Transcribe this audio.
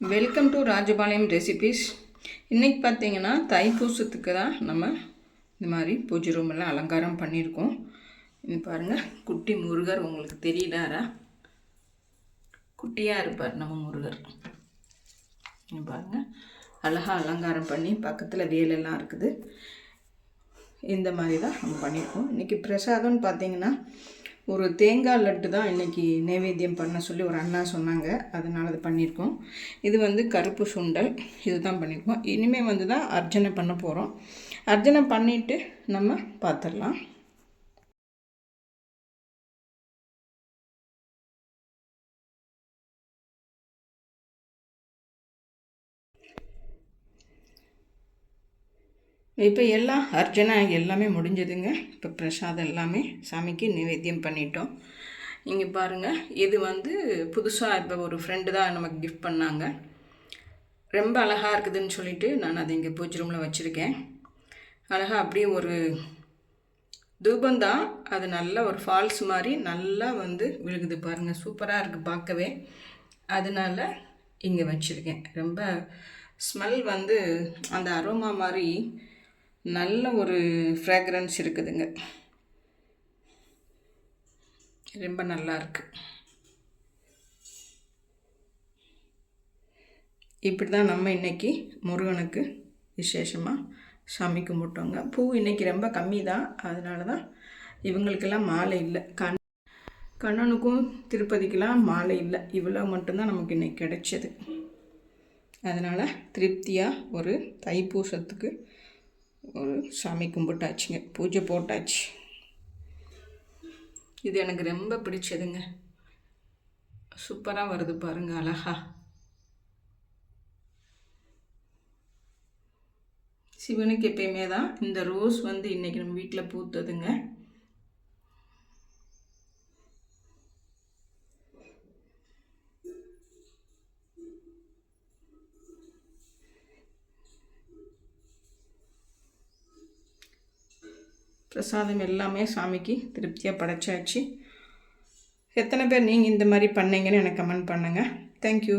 Welcome to Rajapalayam recipes இன்றைக்கி பார்த்தீங்கன்னா தைப்பூசத்துக்கு தான் நம்ம இந்த மாதிரி பூஜை ரூமெல்லாம் எல்லாம் அலங்காரம் பண்ணியிருக்கோம். இது பாருங்கள் குட்டி முருகர் உங்களுக்கு தெரியுதாரா குட்டியாக இருப்பார் நம்ம முருகர். இது பாருங்கள் அழகாக அலங்காரம் பண்ணி பக்கத்தில் வேலெல்லாம் இருக்குது. இந்த மாதிரி தான் நம்ம பண்ணியிருக்கோம். இன்றைக்கி பிரசாதம்னு பார்த்தீங்கன்னா ஒரு தேங்காய் லட்டு தான் இன்றைக்கி நைவேத்தியம் பண்ண சொல்லி ஒரு அண்ணா சொன்னாங்க. அதனால் அது பண்ணியிருக்கோம். இது வந்து கருப்பு சுண்டல். இது தான் பண்ணியிருக்கோம். இனிமேல் வந்து தான் அர்ச்சனை பண்ண போகிறோம் அர்ச்சனை பண்ணிவிட்டு நம்ம பார்த்துடலாம் இப்போ எல்லாம் அர்ச்சனை எல்லாமே முடிஞ்சதுங்க. இப்போ பிரசாதம் எல்லாமே சாமிக்கு நிவேத்தியம் பண்ணிட்டோம். இங்கே பாருங்கள் இது வந்து புதுசாக இப்போ ஒரு ஃப்ரெண்டு தான் நமக்கு கிஃப்ட் பண்ணாங்க. ரொம்ப அழகாக இருக்குதுன்னு சொல்லிட்டு நான் அதை இங்கே பூஜை ரூமில் வச்சுருக்கேன். அழகாக அப்படியே ஒரு தூபந்தான் அது நல்ல ஒரு ஃபால்ஸ் மாதிரி நல்லா வந்து விழுகுது பாருங்கள் சூப்பராக இருக்குது பார்க்கவே. அதனால இங்கே வச்சுருக்கேன். ரொம்ப ஸ்மெல் வந்து அந்த அரோமா மாதிரி நல்ல ஒரு ஃப்ராக்ரன்ஸ் இருக்குதுங்க. ரொம்ப நல்லா இருக்குது இப்படி தான் நம்ம இன்னைக்கு முருகனுக்கு விசேஷமாக சாமி கும்பிட்டோங்க. பூ இன்னைக்கு ரொம்ப கம்மி தான் அதனால தான் இவங்களுக்கெல்லாம் மாலை இல்லை. கண் கண்ணனுக்கும் திருப்பதிக்கெலாம் மாலை இல்லை. இவ்வளோ மட்டும்தான் நமக்கு இன்றைக்கி கிடைச்சது. அதனால் திருப்தியாக ஒரு தைப்பூசத்துக்கு ஒரு சாமி கும்பிட்டாச்சுங்க. பூஜை போட்டாச்சு. இது எனக்கு ரொம்ப பிடிச்சதுங்க. சூப்பராக வருது பாருங்க அழகா. சிவனுக்கு எப்பயுமே தான் இந்த ரோஸ் வந்து இன்றைக்கி நம்ம வீட்டில் பூத்ததுங்க. பிரசாதம் எல்லாமே சாமிக்கு திருப்தியாக படைச்சாச்சு. எத்தனை பேர் நீங்கள் இந்த மாதிரி பண்ணீங்கன்னு எனக்கு கமெண்ட் பண்ணுங்கள் தேங்க்யூ